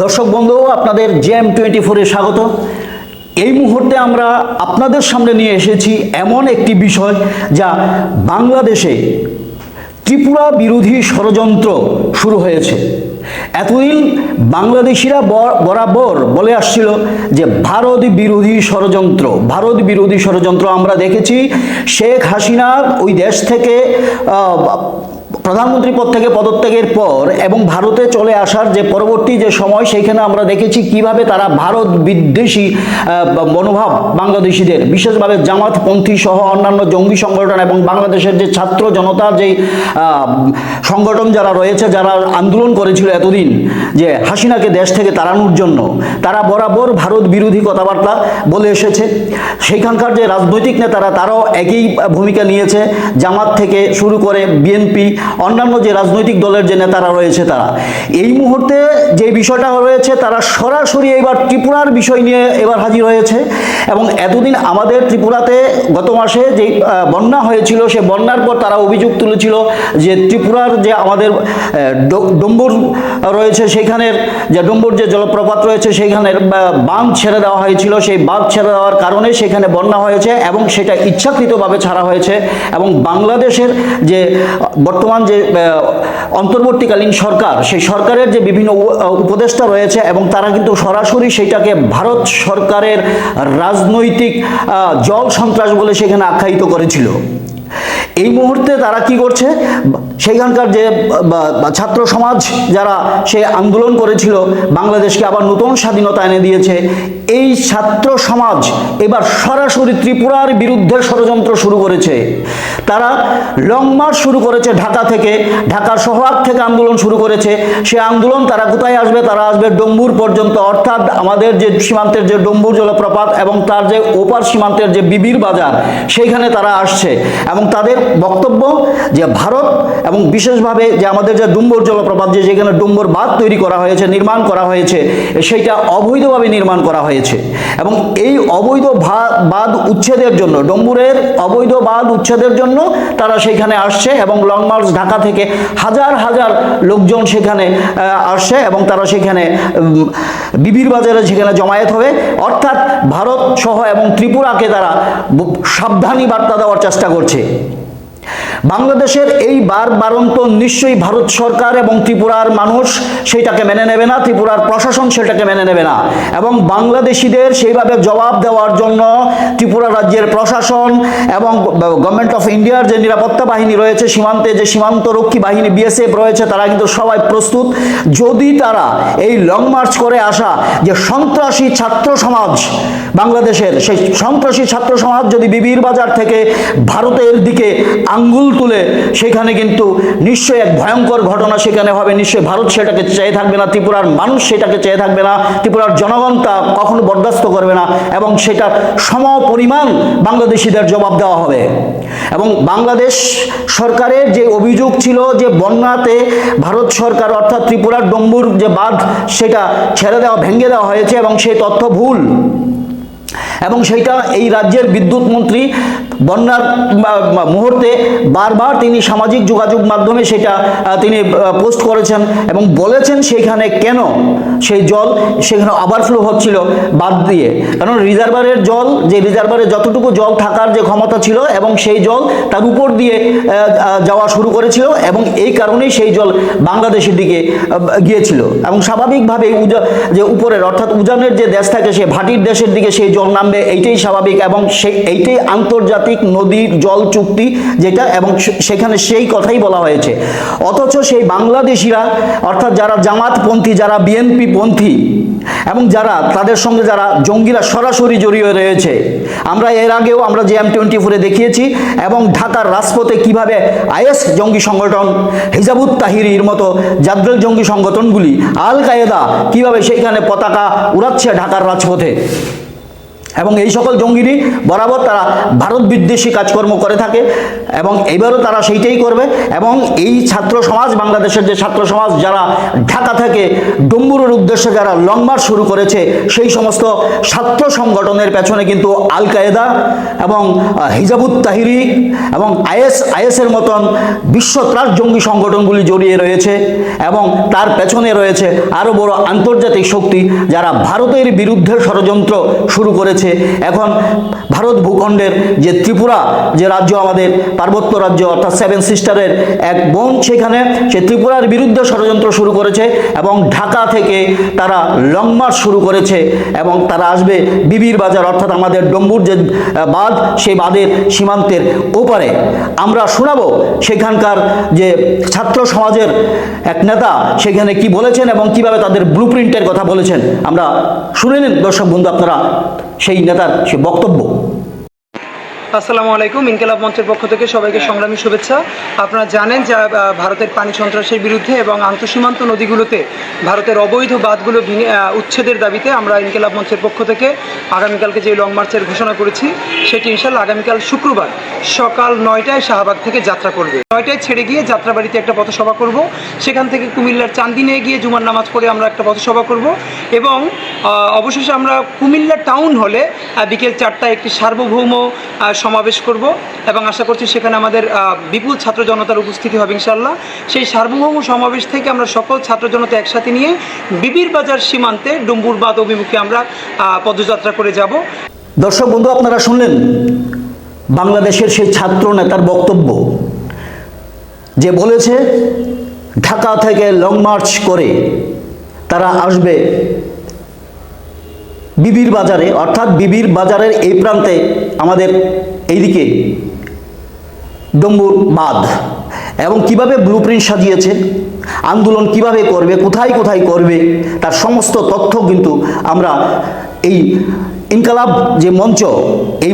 দর্শক বন্ধু, আপনাদের জেএম টোয়েন্টি ফোরে স্বাগত। এই মুহূর্তে আমরা আপনাদের সামনে নিয়ে এসেছি এমন একটি বিষয় যা বাংলাদেশে ত্রিপুরা বিরোধী ষড়যন্ত্র শুরু হয়েছে। এতদিন বাংলাদেশিরা বরাবর বলে আসছিল যে ভারত বিরোধী ষড়যন্ত্র, ভারত বিরোধী ষড়যন্ত্র আমরা দেখেছি। শেখ হাসিনা ওই দেশ থেকে প্রধানমন্ত্রী পদ থেকে পদত্যাগের পর এবং ভারতে চলে আসার যে পরবর্তী যে সময়, সেইখানে আমরা দেখেছি কীভাবে তারা ভারত বিদ্বেষী মনোভাব বাংলাদেশিদের, বিশেষভাবে জামাতপন্থী সহ অন্যান্য জঙ্গি সংগঠন এবং বাংলাদেশের যে ছাত্র জনতার যে সংগঠন যারা রয়েছে, যারা আন্দোলন করেছিল এতদিন, যে হাসিনাকে দেশ থেকে তাড়ানোর জন্য, তারা বরাবর ভারত বিরোধী কথাবার্তা বলে এসেছে। সেইখানকার যে রাজনৈতিক নেতারা, তারাও একই ভূমিকা নিয়েছে। জামাত থেকে শুরু করে বিএনপি অন্যান্য যে রাজনৈতিক দলের যে নেতারা রয়েছে তারা। এই মুহূর্তে যে বিষয়টা রয়েছে, তারা সরাসরি এবার ত্রিপুরার বিষয় নিয়ে এবার হাজির হয়েছে। এবং এতদিন আমাদের ত্রিপুরাতে গত মাসে যে বন্যা হয়েছিল, সে বন্যার পর তারা অভিযোগ তুলেছিল যে ত্রিপুরার যে আমাদের ডম্বুর রয়েছে, সেইখানের যে ডম্বুর যে জলপ্রপাত রয়েছে, সেইখানের বাঁধ ছেড়ে দেওয়া হয়েছিল। সেই বাঁধ ছেড়ে দেওয়ার কারণে সেখানে বন্যা হয়েছে এবং সেটা ইচ্ছাকৃতভাবে ছাড়া হয়েছে এবং বাংলাদেশের যে বর্তমান যে অন্তর্বর্তীকালীন সরকার, সেই সরকারের যে বিভিন্ন উপদেষ্টা রয়েছে এবং তারা কিন্তু সরাসরি সেইটাকে ভারত সরকারের রাজনৈতিক জল সন্ত্রাস বলে সেখানে আখ্যায়িত করেছিল। এই মুহূর্তে তারা কি করছে? সেইখানকার যে ছাত্র সমাজ যারা সে আন্দোলন করেছিল, বাংলাদেশকে আবার নতুন স্বাধীনতা এনে দিয়েছে, এই ছাত্র সমাজ এবার সরাসরি ত্রিপুরার বিরুদ্ধে ষড়যন্ত্র শুরু করেছে। তারা লং মার্চ শুরু করেছে ঢাকা থেকে। ঢাকার শহর থেকে আন্দোলন শুরু করেছে। সে আন্দোলন তারা কোথায় আসবে? তারা আসবে ডম্বুর পর্যন্ত। অর্থাৎ আমাদের যে সীমান্তের যে ডম্বুর জলপ্রপাত এবং তার যে ওপার সীমান্তের যে বিবির বাজার, সেইখানে তারা আসছে। এবং তাদের বক্তব্য যে ভারত এবং বিশেষভাবে যে আমাদের যে ডুম্বর জলপ্রপাত, যে যেখানে ডুম্বর বাঁধ তৈরি করা হয়েছে, নির্মাণ করা হয়েছে, সেইটা অবৈধভাবে নির্মাণ করা হয়েছে। এবং এই অবৈধ বাঁধ উচ্ছেদের জন্য, ডম্বুরের অবৈধ বাঁধ উচ্ছেদের জন্য তারা সেখানে আসছে এবং লং মার্চ ঢাকা থেকে হাজার হাজার লোকজন সেখানে আসছে এবং তারা সেখানে বিবির বাজারে সেখানে জমায়েত হবে। অর্থাৎ ভারত সহ এবং ত্রিপুরাকে তারা সাবধানী বার্তা দেওয়ার চেষ্টা করছে। বাংলাদেশের এই বার বারন্ত নিশ্চয়ই ভারত সরকার এবং ত্রিপুরার মানুষ, সেইটাকে মেনে নেবে না, ত্রিপুরার প্রশাসন সেটাকে মেনে নেবে না। এবং বাংলাদেশিদের সেইভাবে জবাব দেওয়ার জন্য ত্রিপুরা রাজ্যের প্রশাসন এবং গভর্নমেন্ট অফ ইন্ডিয়ার যে নিরাপত্তা বাহিনী রয়েছে, সীমান্তে যে সীমান্ত রক্ষী বাহিনী বিএসএফ রয়েছে, তারা কিন্তু সবাই প্রস্তুত। যদি তারা এই লং মার্চ করে আসা যে সন্ত্রাসী ছাত্র সমাজ বাংলাদেশের, সেই সন্ত্রাসী ছাত্র সমাজ যদি বিবির বাজার থেকে ভারতের দিকে আঙ্গুল তুলে সেখানে কিন্তু নিশ্চয়ই এক ভয়ঙ্কর ঘটনা সেখানে হবে। নিশ্চয়ই ভারত সেটাকে চেয়ে থাকবে না, ত্রিপুরার মানুষ সেটাকে চেয়ে থাকবে না, ত্রিপুরার জনগণ তা কখনো বরদাস্ত করবে না এবং সেটা সম পরিমাণ বাংলাদেশিদের জবাব দেওয়া হবে। এবং বাংলাদেশ সরকারের যে অভিযোগ ছিল যে বন্যাতে ভারত সরকার অর্থাৎ ত্রিপুরার ডম্বুর যে বাঁধ, সেটা ছেড়ে দেওয়া, ভেঙে দেওয়া হয়েছে এবং সেই তথ্য ভুল। এবং সেইটা এই রাজ্যের বিদ্যুৎ মন্ত্রী বন্যার মুহূর্তে বারবার তিনি সামাজিক যোগাযোগ মাধ্যমে সেটা তিনি পোস্ট করেছেন এবং বলেছেন সেখানে কেন সেই জল সেখানে ওভারফ্লো হচ্ছিল বাদ দিয়ে। কারণ রিজার্ভারের জল, যে রিজার্ভারে যতটুকু জল থাকার যে ক্ষমতা ছিল এবং সেই জল তার উপর দিয়ে যাওয়া শুরু করেছিল এবং এই কারণেই সেই জল বাংলাদেশের দিকে গিয়েছিল। এবং স্বাভাবিকভাবে উজা, যে উপরের অর্থাৎ উজানের যে দেশ থাকে সে ভাটির দেশের দিকে সেই জল নামবে, এইটাই স্বাভাবিক এবং সেই এইটাই আন্তর্জাতিক নদীর জল চুক্তি যেটা এবং সেখানে সেই কথাই বলা হয়েছে। অথচ সেই বাংলাদেশিরা, অর্থাৎ যারা জামাতপন্থী, যারা বিএনপি পন্থী এবং যারা তাদের সঙ্গে যারা জঙ্গিরা সরাসরি জড়িয়ে রয়েছে, আমরা এর আগেও আমরা জে এম টোয়েন্টি ফোরে দেখিয়েছি এবং ঢাকার রাজপথে কীভাবে আইএস জঙ্গি সংগঠন হিজাবুত তাহিরির মতো জাদ্রেল জঙ্গি সংগঠনগুলি আল কায়েদা কীভাবে সেইখানে পতাকা উড়াচ্ছে ঢাকার রাজপথে। এবং এই সকল জঙ্গিনী বরাবর তারা ভারত বিদ্বেষী কাজকর্ম করে থাকে এবং এবারও তারা সেইটাই করবে এবং এই ছাত্র সমাজ, বাংলাদেশের যে ছাত্র সমাজ যারা ঢাকা থেকে ডম্বুরের উদ্দেশ্যে যারা লং মার্চ শুরু করেছে, সেই সমস্ত ছাত্র সংগঠনের পেছনে কিন্তু আল কায়েদা এবং হিজাবুত তাহিরি এবং আইএস, আইএসের মতন বিশ্ব ত্রাস জঙ্গি সংগঠনগুলি জড়িয়ে রয়েছে এবং তার পেছনে রয়েছে আরও বড় আন্তর্জাতিক শক্তি যারা ভারতের বিরুদ্ধে ষড়যন্ত্র শুরু করেছে। এখন ভারত ভূখণ্ডের যে ত্রিপুরা, যে রাজ্য আমাদের পার্বত্য রাজ্য, অর্থাৎ সেভেন সিস্টারের এক বোন সেখানে, সে ত্রিপুরার বিরুদ্ধে ষড়যন্ত্র শুরু করেছে এবং ঢাকা থেকে তারা লং মার্চ শুরু করেছে এবং তারা আসবে বিবির বাজার, অর্থাৎ আমাদের ডম্বুর যে বাঁধ, সেই বাঁধের সীমান্তের ওপারে। আমরা শোনাবো সেখানকার যে ছাত্র সমাজের এক নেতা সেখানে কি বলেছেন এবং কীভাবে তাদের ব্লু কথা বলেছেন। আমরা শুনে নিন, দর্শক বন্ধু, আপনারা সেই নেতার সে বক্তব্য। আসসালামু আলাইকুম, ইনকেলাব মঞ্চের পক্ষ থেকে সবাইকে সংগ্রামী শুভেচ্ছা। আপনারা জানেন যে ভারতের পানি সন্ত্রাসের বিরুদ্ধে এবং আন্তঃসীমান্ত নদীগুলোতে ভারতের অবৈধ বাঁধগুলো ভেঙে উচ্ছেদের দাবিতে আমরা ইনকেলাব মঞ্চের পক্ষ থেকে আগামীকালকে যে লং মার্চের ঘোষণা করেছি, সেটি ইনশাল্লাহ আগামীকাল শুক্রবার সকাল নয়টায় শাহবাগ থেকে যাত্রা করবে। নয়টায় ছেড়ে গিয়ে যাত্রাবাড়িতে একটা পথসভা করব। সেখান থেকে কুমিল্লার চান্দিনে গিয়ে জুমার নামাজ পড়ে আমরা একটা পথসভা করব। এবং অবশেষে আমরা কুমিল্লা টাউন হলে বিকেল চারটায় একটি সার্বভৌম সমাবেশ করব এবং আশা করছি সেখানে আমাদের বিপুল ছাত্র জনতার উপস্থিতি হবে ইনশাল্লাহ সেই সার্বভৌম সমাবেশ থেকে আমরা সকল ছাত্র জনতা একসাথে নিয়ে বিবির বাজার সীমান্তে ডুম্বুর বাদ অভিমুখে আমরা পদযাত্রা করে যাব। দর্শক বন্ধু, আপনারা শুনলেন বাংলাদেশের সেই ছাত্র নেতার বক্তব্য। যে বলেছে, ঢাকা থেকে লং মার্চ করে তারা আসবে বিবির বাজারে, অর্থাৎ বিবির বাজারের এই প্রান্তে আমাদের এইদিকে ডম্বুর বাঁধ। এবং কীভাবে ব্লুপ্রিন্ট সাজিয়েছে, আন্দোলন কীভাবে করবে, কোথায় কোথায় করবে, তার সমস্ত তথ্য কিন্তু আমরা এই ইনকালাব যে মঞ্চ, এই